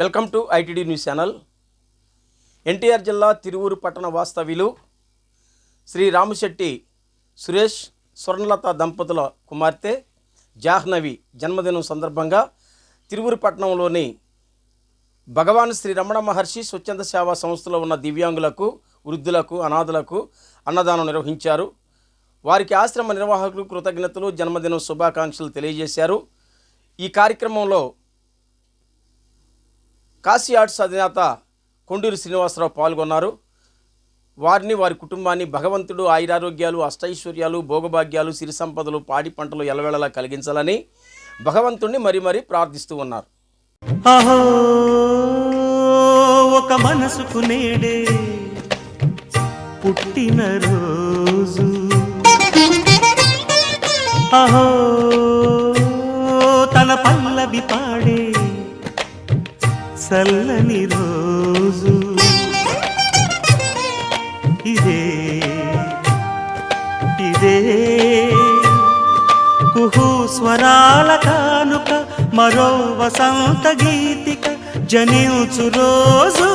Welcome to ITD news channel. NTR జిల్లా తిరువూరు పట్టణ వాస్తవ్యులు శ్రీ రామశెట్టి సురేష్ స్వర్ణలత దంపతుల కుమార్తె జాహ్నవి జన్మదినం సందర్భంగా తిరువురు పట్టణంలోని భగవాన్ శ్రీ రమణ మహర్షి స్వచ్ఛంద సేవా సంస్థలో ఉన్న దివ్యాంగులకు వృద్ధులకు అనాథులకు అన్నదానం నిర్వహించారు. వారికి ఆశ్రమ నిర్వాహకులు కృతజ్ఞతలు జన్మదినం శుభాకాంక్షలు తెలియజేశారు. ఈ కార్యక్రమంలో కాశీ ఆర్ట్స్ అధినేత కొండూరి శ్రీనివాసరావు పాల్గొన్నారు. వారిని వారి కుటుంబాన్ని భగవంతుడు ఆయురారోగ్యాలు అష్టైశ్వర్యాలు భోగభాగ్యాలు సిరి సంపదలు పాడి పంటలు ఎలవేళలా కలిగించాలని భగవంతుణ్ణి మరి మరీ ప్రార్థిస్తూ ఉన్నారు. ఒక మనసుకు నేడే పుట్టిన రోజు. అహో చల్లని రోజు. ఇదే ఇదే కుహు స్వరాల కానుక మరో వసంత గీతిక జనించు రోజు.